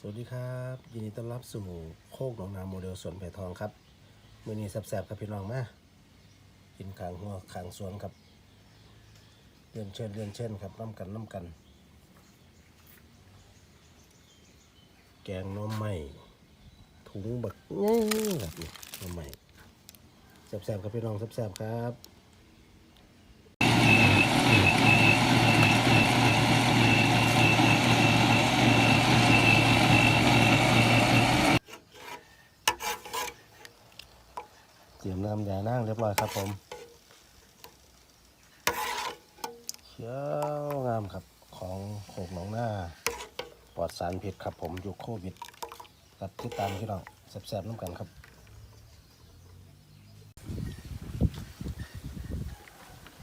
สวัสดีครับ ยินดีต้อนรับสู่โคกหนองนาโมเดลสวนไผ่ทองครับมือนี้แสบๆครับพี่น้องมากินขางหัวขางสวนครับเลื่อนเช่นเลื่อนเช่นครับน้ำกันน้ำกัน แกงน้อใหม่ถุงบักง่ายแบบนี้น้อใหม่แสบๆครับพี่น้องแสบๆครับ เตรียมน้ำยานั่งเรียบร้อยครับผมเขียวงามครับของโขกหนองหน้า ปลอดสารพิษครับผมยุคโควิดกับที่ตามพี่น้องแซ่บๆน้ำกันครับ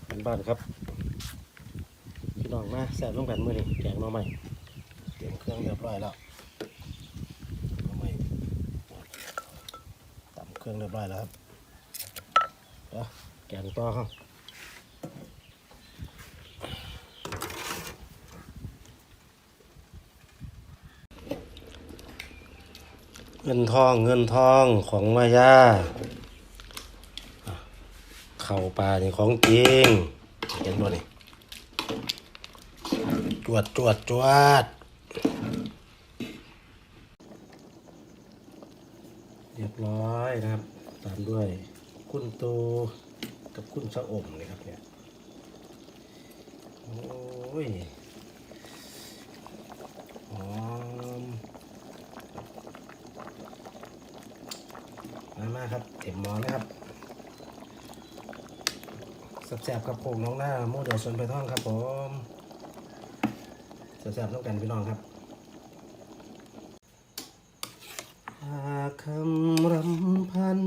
เป็นบ้านครับ พี่น้องมาแซ่บน้ำกันมือนี้แกงน้องใหม่เตรียมเครื่องเรียบร้อยแล้วน้อใหม่ตำเครื่องเรียบร้อยแล้วครับ แกงต่อครับเงินทองเงินทองของมายาเข่าปลานี่ของจริงเห็นบ่นี่จวดจวดจวดเรียบร้อยนะครับ ตามด้วย คุณตูกับคุณชะอมเลยครับเนี่ย โอ้ยหอมมามาครับเต็มหมอเลยครับแซ่บๆกับโคงน้องหน้าโมเดลสวนไปท่องครับผมแซ่บๆต้องกันพี่น้องครับหากคำรำพัน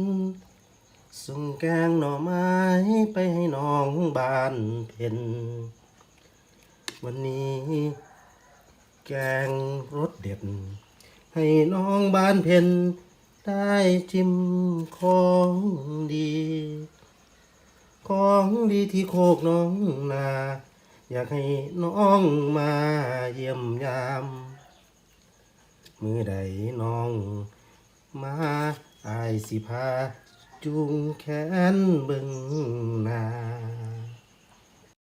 ส่งแกงหน่อไม้ไปให้น้องบ้านเพ็ญวันนี้แกงรสเด็ด ให้น้องบ้านเพ็ญได้ชิมของดี ของดีที่โคกน้องนา อยากให้น้องมาเยี่ยมยาม มือใดน้องมาอายสิพา จูงแขนเบิ่งหน้า